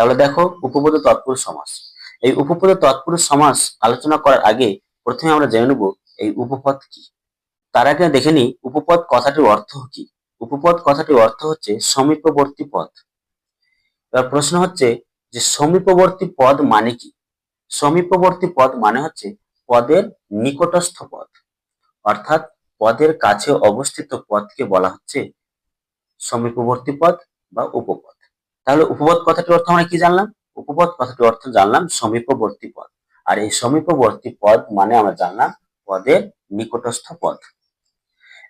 তাহলে দেখো উপপদ তৎপুরুষ সমাস। এই উপপদ তৎপুরুষ সমাস আলোচনা করার আগে প্রথমে আমরা জেনে নেব এই উপপদ কি। তার আগে দেখে নিই উপপদ কথাটির অর্থ কি। উপপদ কথাটির অর্থ হচ্ছে সমীপবর্তী পদ। এবার প্রশ্ন হচ্ছে যে সমীপবর্তী পদ মানে কি? সমীপবর্তী পদ মানে হচ্ছে পদের নিকটস্থ পদ। অর্থাৎ পদের কাছে অবস্থিত পদকে বলা হচ্ছে সমীপবর্তী পদ বা উপপদ। তাহলে উপপদ কথাটির অর্থ আমরা কি জানলাম? উপপদ কথাটির অর্থ জানলাম সমীপবর্তী পদ। আর এই সমীপবর্তী পদ মানে আমরা জানলাম পদের নিকটস্থ পদ।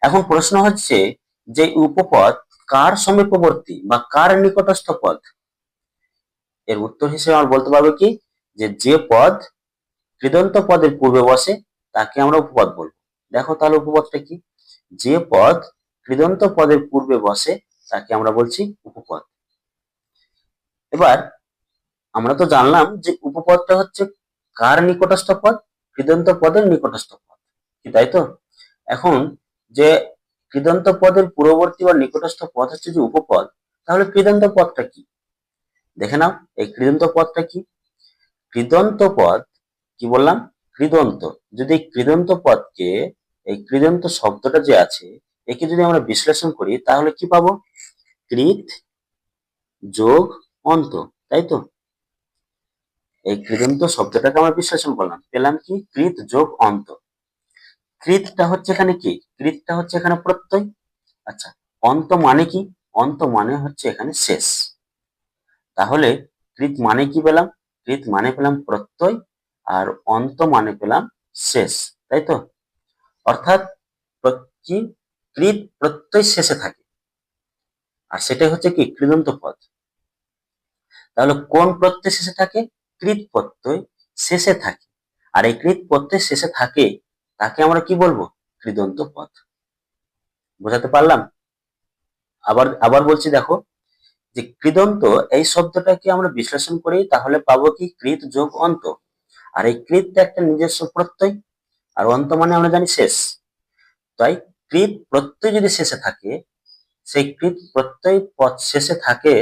এখন প্রশ্ন হচ্ছে যে উপপদ কার সমীপবর্তী বা কার নিকটস্থ পদ? এর উত্তর হিসেবে আমরা বলতে পারব কি? যে যে পদ কৃদন্ত পদের পূর্বে বসে, তাকে আমরা উপপদ বলব। দেখো তাহলে উপপদটা কি? যে পদ কৃদন্ত পদের পূর্বে বসে, তাকে আমরা বলছি উপপদ। এবার আমরা তো জানলাম যে উপপদটা হচ্ছে কার নিকটস্থ পদ? কৃদন্ত পদের নিকটস্থ পদ। তাই তো? এখন যে কৃদন্ত পদের পূর্ববর্তী বা নিকটস্থ পদ হচ্ছে যে উপপদ, তাহলে কৃদন্ত পদটা কি? দেখে নাও, এই কৃদন্ত পদটা কি? কৃদন্ত পদ, কি বললাম? কৃদন্ত। যদি কৃদন্ত পদকে, এই কৃদন্ত শব্দটা যে আছে, একে যদি আমরা বিশ্লেষণ করি, তাহলে কি পাবো? কৃত যোগ অন্ত, তাই তো? এই কৃদন্ত শব্দটাকে আমরা বিশ্লেষণ করলাম। পেলাম কি? কৃত যোগ অন্ত। কৃতটা হচ্ছে এখানে কি? কৃতটা হচ্ছে এখানে প্রত্যয়। আচ্ছা অন্ত মানে কি? অন্ত মানে হচ্ছে এখানে শেষ। তাহলে কৃত মানে কি পেলাম? কৃত মানে পেলাম প্রত্যয়, আর অন্ত মানে পেলাম শেষ, তাই তো? অর্থাৎ কৃত প্রত্যয় শেষে থাকে। আর সেটাই হচ্ছে কি? কৃদন্ত পদ। তাহলে কোন প্রত্যয় শেষে থাকে? কৃত প্রত্যয় শেষে থাকে। আর এই কৃত প্রত্যয় শেষে থাকে, তাকে আমরা কি বলব? কৃদন্ত পথ। বোঝাতে পারলাম? আবার আবার বলছি দেখো, যে কৃদন্ত, এই শব্দটাকে আমরা বিশ্লেষণ করি, তাহলে পাবো কি? কৃত যোগ অন্ত। আর এই কৃতটা একটা নিজস্ব প্রত্যয়, আর অন্ত মানে আমরা জানি শেষ। তাই কৃত প্রত্যয় যদি শেষে থাকে, সেই কৃত প্রত্যয় পথ শেষে থাকে,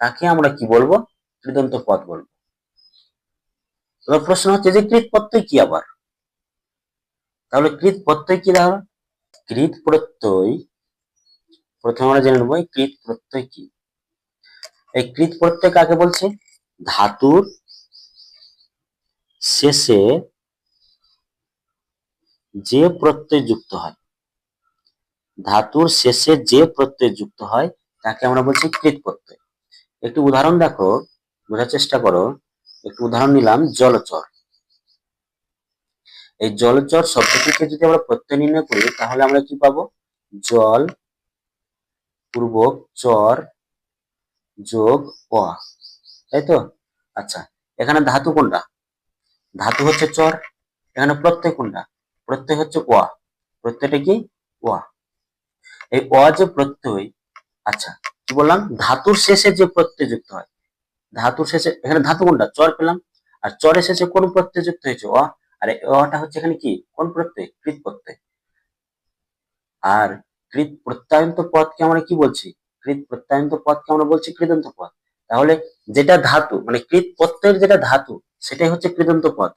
তাকে আমরা কি বলব? কৃদন্ত পদ বলব। এবার প্রশ্ন হচ্ছে যে কৃত প্রত্যয় কি আবার? তাহলে কৃত প্রত্যয় কি দাঁড়াবে কৃত প্রত্যয়, প্রথমে আমরা জেনে নেব কৃত প্রত্যয় কি। এই কৃত প্রত্যয় কাকে বলছে? ধাতুর শেষে যে প্রত্যয় যুক্ত হয়, ধাতুর শেষে যে প্রত্যয় যুক্ত হয়, তাকে আমরা বলছি কৃত প্রত্যয়। একটু উদাহরণ দেখো। বোঝার চেষ্টা করো। একটু উদাহরণ নিলাম, জলচর। এই জলচর শব্দটিকে যদি আমরা প্রত্যয় নির্ণয় করি, তাহলে আমরা কি পাবো? জল পূর্বক চর যোগ অ তাই তো? আচ্ছা এখানে ধাতু কোনটা? ধাতু হচ্ছে চর, এখানে প্রত্যয় কোনটা? প্রত্যয় হচ্ছে অ প্রত্যয়টা কি? অ এই অ যে প্রত্যয় আচ্ছা কি বললাম? ধাতুর শেষে যে প্রত্যয় যুক্ত হয় ধাতুর শেষে, এখানে ধাতু কোনটা? চর পেলাম। আর চরের শেষে কোন প্রত্যয় যুক্ত হয়েছে? অ। আর অটা হচ্ছে এখানে কি? কোন প্রত্যয়? কৃত প্রত্যয়। আর কৃত প্রত্যয়ন্ত পদকে আমরা কি বলছি? কৃত প্রত্যয়ন্ত পদকে আমরা বলছি কৃদন্ত পদ। তাহলে যেটা ধাতু মানে কৃত প্রত্যয়ের যেটা ধাতু, সেটাই হচ্ছে কৃদন্ত পদ।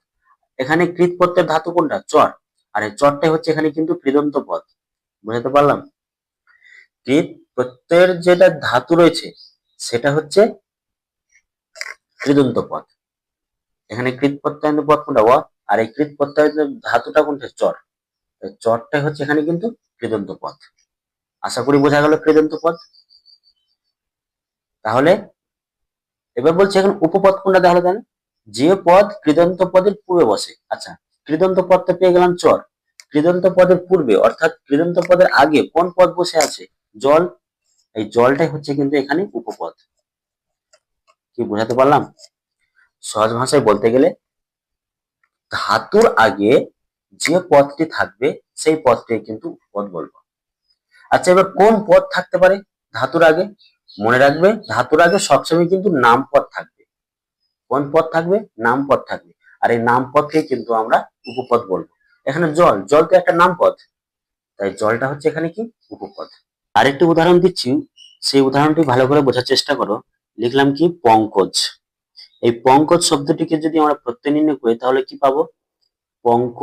এখানে কৃত প্রত্যয়ের ধাতু কোনটা? চর। আর এই চরটাই হচ্ছে এখানে কিন্তু কৃদন্ত পদ। বুঝতে পারলাম? কৃত প্রত্যয়ের যেটা ধাতু রয়েছে, সেটা হচ্ছে কৃদন্ত পথ। এখানে কৃত প্রত্যয়ন্ত পথ কোনটা? আর এই কৃত প্রত্যয়ন্ত ধাতুটা কোনটা? চর। চরটাই হচ্ছে এখানে কিন্তু কৃদন্ত পথ। আশা করি বোঝা গেল কৃদন্ত পথ? তাহলে এবার বলছে এখন উপপদ কোনটা তাহলে জানেন যে পদ কৃদন্ত পদের পূর্বে বসে। আচ্ছা কৃদন্ত পদটা পেয়ে গেলাম চর। কৃদন্ত পদের পূর্বে, অর্থাৎ কৃদন্ত পদের আগে কোন পদ বসে আছে? জল। এই জলটাই হচ্ছে কিন্তু এখানে উপপদ কি বোঝাতে পারলাম? সহজ ভাষায় বলতে গেলে, ধাতুর আগে যে পদটি থাকবে, সেই পদটি কিন্তু উপপদ বলব। আচ্ছা এবার কোন পদ থাকতে পারে ধাতুর আগে? মনে রাখবে, ধাতুর আগে সবসময় কিন্তু নাম পদ থাকবে। কোন পদ থাকবে? নাম পদ থাকবে। আর এই নাম পদকে কিন্তু আমরা উপপদ বলব। এখানে জল জল তো একটা নাম পদ। তাই জলটা হচ্ছে এখানে কি? উপপদ। আরেকটি উদাহরণ দিচ্ছি। সেই উদাহরণটি ভালো করে বোঝার চেষ্টা করো। লিখলাম কি? পঙ্কজ। এই পঙ্কজ শব্দটিকে যদি আমরা প্রত্যয় নির্ণয় করি, তাহলে কি পাবো? পঙ্ক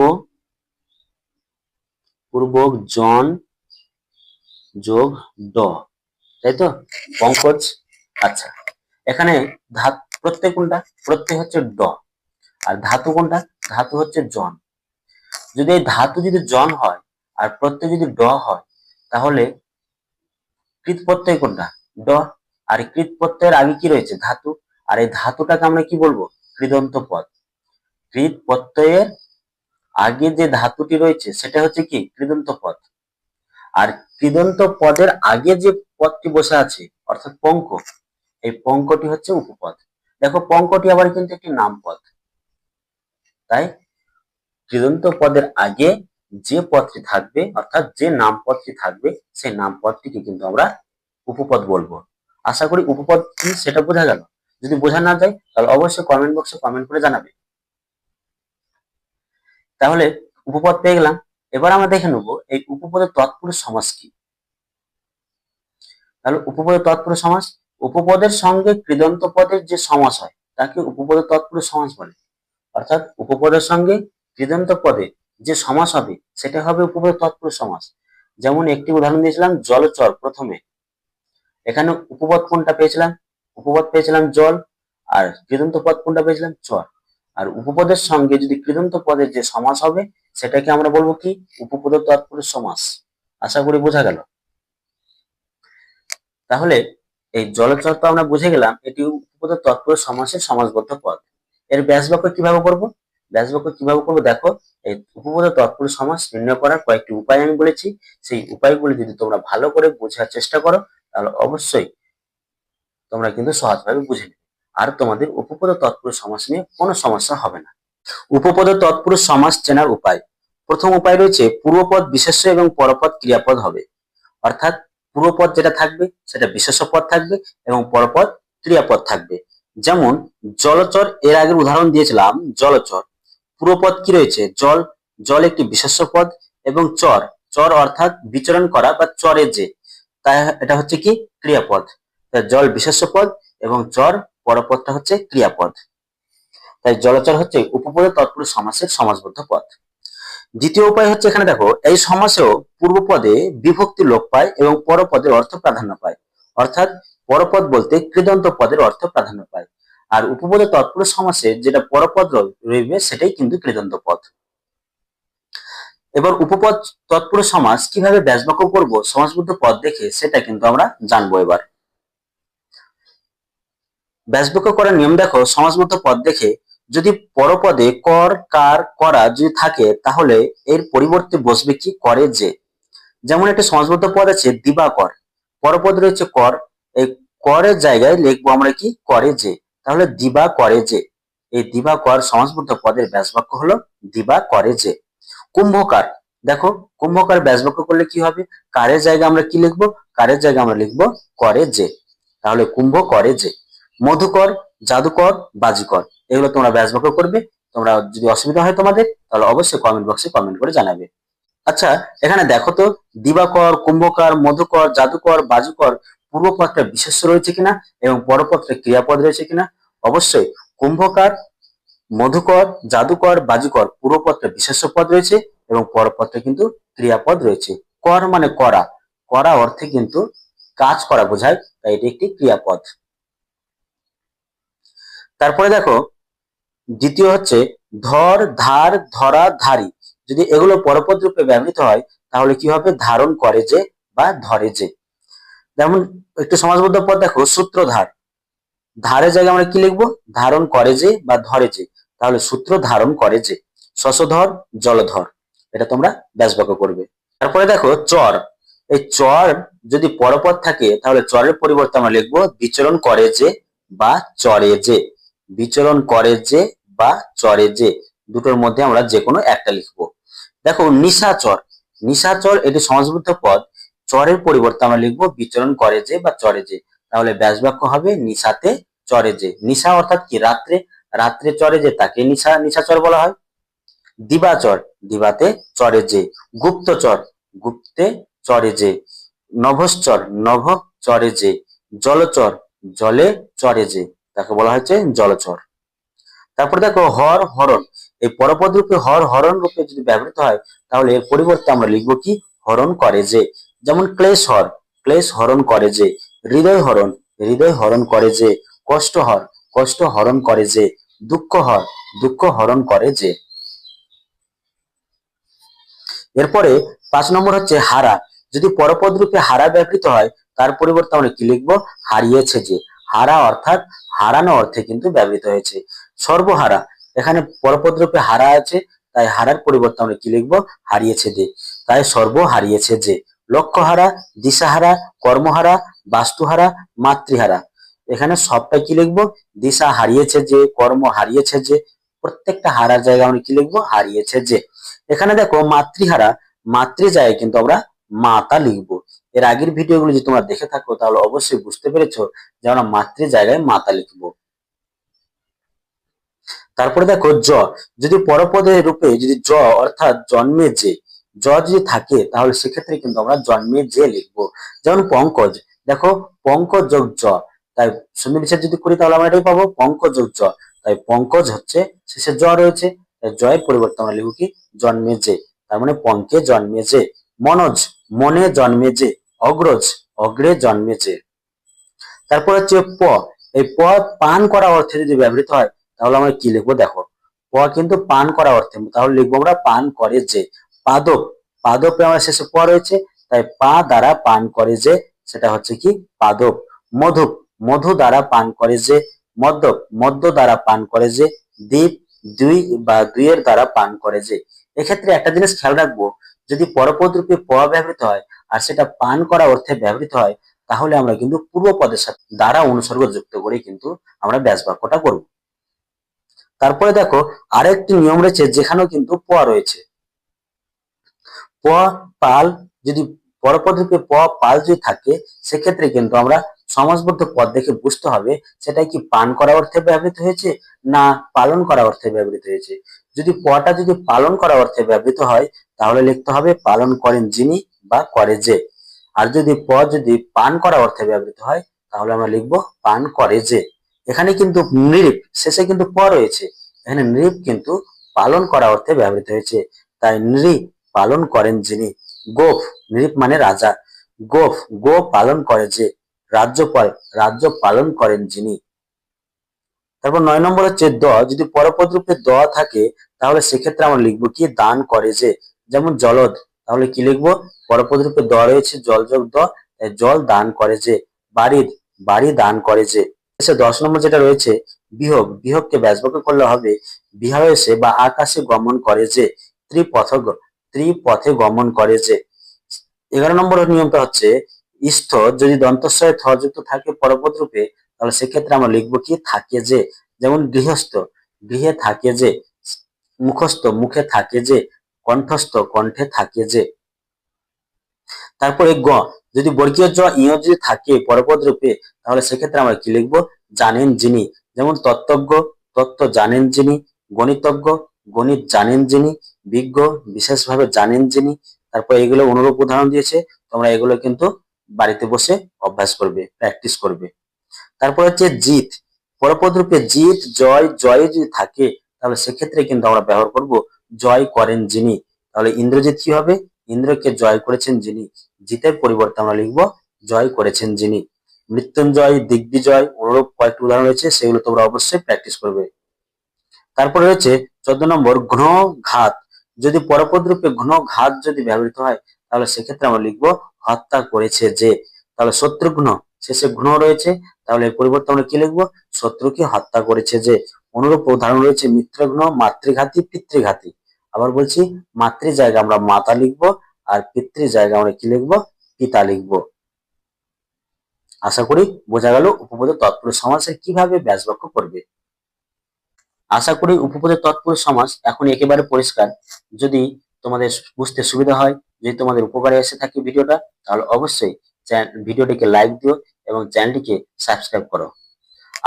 পূর্বক জন যোগ ড। তাই তো? পঙ্কজ আচ্ছা। এখানে ধাত, প্রত্যয় কোনটা? প্রত্যয় হচ্ছে ড। আর ধাতু কোনটা? ধাতু হচ্ছে জন। যদি এই ধাতু যদি জন হয় আর প্রত্যয় যদি ড হয়, তাহলে কৃত প্রত্যয় কোনটা? ড। আর কৃত প্রত্যয়ের আগে কি রয়েছে? ধাতু। আর এই ধাতুটাকে আমরা কি বলব? কৃদন্ত পদ। কৃত প্রত্যয়ের আগে যে ধাতুটি রয়েছে, সেটা হচ্ছে কি? কৃদন্ত পদ। আর কৃদন্ত পদের আগে যে পদটি বসে আছে, অর্থাৎ পঙ্ক, এই পঙ্কটি হচ্ছে উপপদ। দেখো, পঙ্কটি আবার কিন্তু একটি নাম পদ তাই কৃদন্ত পদের আগে যে পদটি থাকবে, অর্থাৎ যে নাম পদটি থাকবে, সেই নাম পদটিকে কিন্তু আমরা উপপদ বলব। আশা করি উপপদ কি সেটা বোঝা গেল। যদি বোঝা না যায়, তাহলে অবশ্যই কমেন্ট বক্সে কমেন্ট করে জানাবে। তাহলে উপপদ পেয়ে গেলাম। এবার আমরা দেখে নেব এই উপপদের তৎপুরুষ সমাস কি। তাহলে উপপদের তৎপুরুষ সমাস, উপপদের সঙ্গে কৃদন্ত পদের যে সমাস হয়, তাকে উপপদের তৎপুরুষ সমাস বলে। অর্থাৎ উপপদের সঙ্গে কৃদন্ত পদে যে সমাস হবে, সেটা হবে উপপদের তৎপুরুষ সমাস। যেমন একটি উদাহরণ দিয়েছিলাম, জলচর প্রথমে। এখানে উপপদ কোনটা পেয়েছিলাম? উপপদ পেয়েছিলাম জল আর কৃদন্ত পদ কোনটা পেয়েছিলাম? চর আর উপপদের সঙ্গে যদি কৃদন্ত পদের যে সমাস হবে, সেটাকে আমরা বলব কি? উপপদ তৎপুরুষ সমাস। আশা করি বোঝা গেল। তাহলে এই জলচর তো আমরা বুঝে গেলাম, এটি উপপদ তৎপুরুষ সমাসের সমাসবদ্ধ পদ। এর ব্যাস বাক্য কীভাবে করব? ব্যাস বাক্য কীভাবে করব? দেখো, এই উপপদ তৎপুরুষ সমাস নির্ণয় করার কয়েকটি উপায় আমি বলেছি। সেই উপায়গুলি যদি তোমরা ভালো করে বোঝার চেষ্টা করো তাহলে অবশ্যই তোমরা কিন্তু সহজভাবে বুঝে নেবে। আর তোমাদের উপপদ তৎপুরুষ সমাস নিয়ে কোনো সমস্যা হবে না। উপপদ তৎপুরুষ সমাস চেনার উপায়। প্রথম উপায় রয়েছে, পূর্বপদ বিশেষ্য এবং পরপদ ক্রিয়াপদ হবে। অর্থাৎ পূর্বপদ যেটা থাকবে, সেটা বিশেষ্য পদ থাকবে এবং পরপদ ক্রিয়াপদ থাকবে। যেমন, জলচর এর আগের উদাহরণ দিয়েছিলাম, জলচর। পূর্বপদ কি রয়েছে? জল জল একটি বিশেষ্য পদ এবং চর। চর অর্থাৎ বিচরণ করা বা চরে যে তাই এটা হচ্ছে কি? ক্রিয়াপদ। জল বিশেষ্য পদ এবং চর পরপদটা হচ্ছে ক্রিয়াপদ। তাই জলচর হচ্ছে উপপদে তৎপুরুষ সমাসের সমাজবদ্ধ পদ। দ্বিতীয় উপায় হচ্ছে এখানে দেখো, এই সমাসেও পূর্বপদে বিভক্তি লোপ পায় এবং পরপদের অর্থ প্রাধান্য পায়। অর্থাৎ পরপদ বলতে কৃদন্ত পদের অর্থ প্রাধান্য পায়। আর উপপদে তৎপুরুষ সমাসে যেটা পরপদ রইবে, সেটাই কিন্তু কৃদন্ত পদ। এবার উপপদ তৎপুরুষ সমাস কীভাবে ব্যাসবাক্য করব সমাসবদ্ধ পদ দেখে সেটা কিন্তু আমরা জানব এবার। ব্যাসবাক্য করার নিয়ম দেখো সমাসবদ্ধ পদ দেখে যদি পরপদে কর, কার, করা যদি থাকে, তাহলে এর পরিবর্তে বসবে কি? করে যে। যেমন একটা সমাসবদ্ধ পদ আছে, দিবাকর। পরপদ রয়েছে কর, এই করের জায়গায় লিখব আমরা কি? করে যে। তাহলে দিবা, করে যে। এই দিবা কর সমাসবদ্ধ পদের ব্যাসবাক্য হলো দিবা, করে যে। কুম্ভকার। দেখো, কুম্ভকার ব্যাসবাক্য করলে কি হবে? কারের জায়গায় আমরা কি লিখব? কারের জায়গায় আমরা লিখব করে যে। তাহলে কুম্ভ করে যে। মধুকর, জাদুকর, বাজিকর, এগুলো তোমরা ব্যাসবাক্য করবে। তোমরা যদি অসুবিধা হয় তোমাদের, তাহলে অবশ্যই কমেন্ট বক্সে কমেন্ট করে জানাবে। আচ্ছা এখানে দেখো তো, দিবাকর, কুম্ভকার, মধুকর, জাদুকর, বাজুকর পূর্বপদটা বিশেষ রয়েছে কিনা এবং পরপত্রে ক্রিয়াপদ রয়েছে কিনা? অবশ্যই, কুম্ভকার মধুকর, জাদুকর, বাজুকর পূর্বপত্রে বিশেষ পদ রয়েছে এবং পরপত্রে কিন্তু ক্রিয়াপদ রয়েছে। কর মানে করা। করা অর্থে কিন্তু কাজ করা বোঝায়, তাই এটি একটি ক্রিয়াপদ। তারপরে দেখো, দ্বিতীয় হচ্ছে ধর, ধার, ধরা, ধারি। যদি এগুলো পরপদ রূপে ব্যবহৃত হয়, তাহলে কি হবে? ধারণ করে যে বা ধরে যে। যেমন একটু সমাজবদ্ধ পদ দেখো, সূত্রধার। ধারে জায়গায় আমরা কি লিখব? ধারণ করে যে বা ধরে যে। তাহলে সূত্র ধারণ করে যে শশধর, জলধর, এটা তোমরা ব্যাসবাক্য করবে। তারপরে দেখো চর। এই চর যদি পরপদ থাকে, তাহলে চরের পরিবর্তে আমরা লিখব বিচরণ করে যে বা চরে যে। বিচরণ করে যে বা চরে যে। দুটোর মধ্যে আমরা যে কোনো একটা লিখব। দেখো নিশাচর। নিশাচর এটি সমাজবদ্ধ পদ। চরের পরিবর্তে আমরা লিখব বিচরণ করে যে বা চরে যে। তাহলে ব্যাসবাক্য হবে নিশাতে চরে যে। নিশা অর্থাৎ কি? রাত্রে রাত্রে চরে যে, তাকে নিশা, নিশাচর বলা হয়। দিবাচর দিবাতে চরে যে। গুপ্তচর গুপ্তে চরে যে। নভশ্চর নভ চরে যে। জলচর জলে চরে যে। তাকে বলা হয়েছে জলচর তারপর দেখো, হর, হরণ। এই পরপদ রূপে হর, হরণ রূপে যদি ব্যবহৃত হয়, তাহলে এর পরিবর্তে আমরা লিখব কি? হরণ করে যে। যেমন ক্লেশ হর, ক্লেশ হরণ করে যে। হৃদয় হরণ হৃদয় হরণ করে যে। কষ্ট হর, কষ্ট হরণ করে যে। দুঃখ হর দুঃখ হরণ করে যে। এরপরে পাঁচ নম্বর হচ্ছে হারা। যদি পরপদ রূপে হারা ব্যবহৃত হয়, তার পরিবর্তে আমরা কি লিখব? হারিয়েছে যে। হারা অর্থাৎ হারানো অর্থে কিন্তু ব্যবহৃত হয়েছে। সর্বহারা। এখানে পরপদ রূপে হারা আছে, তাই হারার পরিবর্তে আমরা কি লিখব? হারিয়েছে যে। তাই সর্ব হারিয়েছে যে। লক্ষ্যহারা দিশাহারা কর্মহারা বাস্তুহারা মাতৃহারা। এখানে সবটা কি লিখব? দিশা হারিয়েছে যে, কর্ম হারিয়েছে যে, প্রত্যেকটা হারার জায়গা আমরা কি লিখব? হারিয়েছে যে। এখানে দেখো মাতৃহারা মাতৃ জায়গায় কিন্তু আমরা মাতা লিখব। এর আগের ভিডিওগুলো যদি তোমরা দেখে থাকো, তাহলে অবশ্যই বুঝতে পেরেছ যে আমরা মাতৃ জায়গায় মাতা লিখব। তারপরে দেখো জ। যদি পরপদের রূপে যদি জ অর্থাৎ জন্মে যে, জ যদি থাকে, তাহলে সেক্ষেত্রে কিন্তু আমরা জন্মে যে লিখব। যেমন পঙ্কজ। দেখো পঙ্কজ যোগ জ। তাই সন্ধি বিচার যদি করি তাহলে আমরা এটাই পাবো পঙ্কজ জ তাই পঙ্কজ হচ্ছে শেষে জ রয়েছে, তাই জয়ের পরিবর্তে আমরা লিখব কি? জন্মে যে তার মানে পঙ্কে জন্মে যে মনোজ, মনে জন্মে যে অগ্রজ, অগ্রে জন্মে যে তারপর হচ্ছে প। এই প পান করা অর্থে যদি ব্যবহৃত হয়, তাহলে আমরা কি লিখব? দেখো, প কিন্তু পান করা অর্থে, তাহলে লিখব আমরা পান করে যে। পাদপ, পাদপে আমার শেষে প রয়েছে, তাই পা দ্বারা পান করে যে, সেটা হচ্ছে কি? পাদপ। মধু মধু দ্বারা পান করে যে মদ্যপ মদ্য দ্বারা পান করে যে, দ্বীপ, দুই বা দুইয়ের দ্বারা পান করে যে। এক্ষেত্রে একটা জিনিস খেয়াল রাখব, যদি পরপদ রূপে প ব্যবহৃত হয় আর সেটা পান করা অর্থে ব্যবহৃত হয়, তাহলে আমরা কিন্তু পূর্ব পদের সাথে দ্বারা অনুসর্গ যুক্ত করে কিন্তু আমরা ব্যাস বাক্যটা করব। তারপরে দেখো, আরেকটি নিয়ম রয়েছে যেখানেও কিন্তু প রয়েছে। প, পাল, যদি পরপদ রূপে প, পাল যদি থাকে, সেক্ষেত্রে কিন্তু আমরা সমাজবদ্ধ পদ দেখে বুঝতে হবে সেটা কি পান করা অর্থে ব্যবহৃত হয়েছে না পালন করা অর্থে ব্যবহৃত হয়েছে। যদি পটা যদি পালন করা অর্থে ব্যবহৃত হয়, তাহলে লিখতে হবে পালন করেন যিনি বা করে যে। আর যদি প যদি পান করা অর্থে ব্যবহৃত হয়, তাহলে আমরা লিখব পান করে যে। এখানে কিন্তু নৃপ, শেষে কিন্তু প রয়েছে। এখানে নৃপ কিন্তু পালন করা অর্থে ব্যবহৃত হয়েছে। তাই নৃপ পালন করেন যিনি। গোফ, নৃপ মানে রাজা। গোফ, গো পালন করে যে। রাজ্যপাল রাজ্য পালন করেন যিনি। তারপর নয় নম্বর হচ্ছে দ, যদি পরপদ রূপে দ থাকে, তাহলে সেক্ষেত্রে আমরা লিখব কি? দান করে যে, যেমন জলদ, তাহলে কি লিখব? পরপদ রূপে দ রয়েছে, জল যোগ দ জল দান করে যে, বাড়ির, বাড়ি দান করে যে। দশ নম্বর যেটা রয়েছে বিহগ বিহগকে ব্যাসবাক্য করলে হবে বিহায়সে বা আকাশে গমন করে যে ত্রিপথ ত্রিপথে গমন করে যে। এগারো নম্বর নিয়মটা হচ্ছে ইস্থ যদি দন্তস্বয়ে থযুক্ত থাকে পরপদ রূপে, তাহলে সেক্ষেত্রে আমরা লিখব কি? থাকে যে, যেমন গৃহস্থ, গৃহে থাকে যে, মুখস্থ, মুখে থাকে যে, কণ্ঠস্থ, কণ্ঠে থাকে যে। তারপরে গ, যদি বর্গীয় জ, ইয় যদি থাকে পরপদ রূপে, তাহলে সেক্ষেত্রে আমরা কি লিখব? জানেন যিনি। যেমন তত্ত্বজ্ঞ, তত্ত্ব জানেন যিনি, গণিতজ্ঞ, গণিত জানেন যিনি, বিজ্ঞ, বিশেষভাবে জানেন যিনি। তারপর এগুলো অনুরূপ উদাহরণ দিয়েছে, তোমরা এগুলো কিন্তু বাড়িতে বসে অভ্যাস করবে প্র্যাকটিস করবে। তারপর হচ্ছে জিত। পরপদ রূপে জিত, জয় জয় যদি থাকে, তাহলে সেক্ষেত্রে কিন্তু আমরা ব্যবহার করব জয় করেন যিনি। তাহলে ইন্দ্রজিৎ কি হবে? ইন্দ্রকে জয় করেছেন যিনি। জিতের পরিবর্তে আমরা লিখব জয় করেছেন যিনি। মৃত্যুঞ্জয়, দিগ্বিজয়, অনুরূপ কয়েকটি উদাহরণ রয়েছে, সেগুলো তোমরা অবশ্যই প্র্যাকটিস করবে। তারপরে রয়েছে চোদ্দ নম্বর ঘন ঘাত যদি পরপদ রূপে ঘন ঘাত যদি ব্যবহৃত হয়, তাহলে সেক্ষেত্রে আমরা লিখব হত্যা করেছে যে, তাহলে শত্রুঘ্ন শেষে ঘ্ন রয়েছে, তাহলে পরিবর্তে আমরা কি লিখব? শত্রুকে হত্যা করেছে যে, অনুরূপ উদাহরণ রয়েছে মিত্রঘ্ন মাতৃঘাতী, পিতৃঘাতী। আবার বলছি মাতৃ জায়গা আমরা মাতা লিখব, আর পিতৃ জায়গা আমরা কি লিখব? পিতা লিখব। আশা করি বোঝা গেল উপপদ তৎপুরুষ সমাসের কীভাবে ব্যাসবাক্য করবে। আশা করি উপপদের তৎপুরুষ সমাস এখন একেবারে পরিষ্কার। যদি তোমাদের বুঝতে সুবিধা হয় যদি তোমাদের উপকারে এসে থাকে ভিডিওটা, তাহলে অবশ্যই ভিডিওটিকে লাইক দিও এবং চ্যানেলটিকে সাবস্ক্রাইব করো।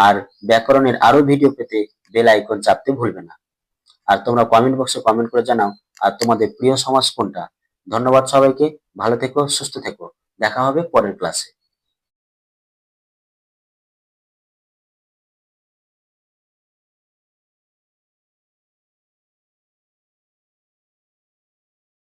আর ব্যাকরণের আরও ভিডিও পেতে বেল আইকন চাপতে ভুলবে না। আর তোমরা কমেন্ট বক্সে কমেন্ট করে জানাও, আর তোমাদের প্রিয় সমাজ কোনটা। ধন্যবাদ সবাইকে, ভালো থেকো, সুস্থ থেকো। দেখা হবে পরের ক্লাসে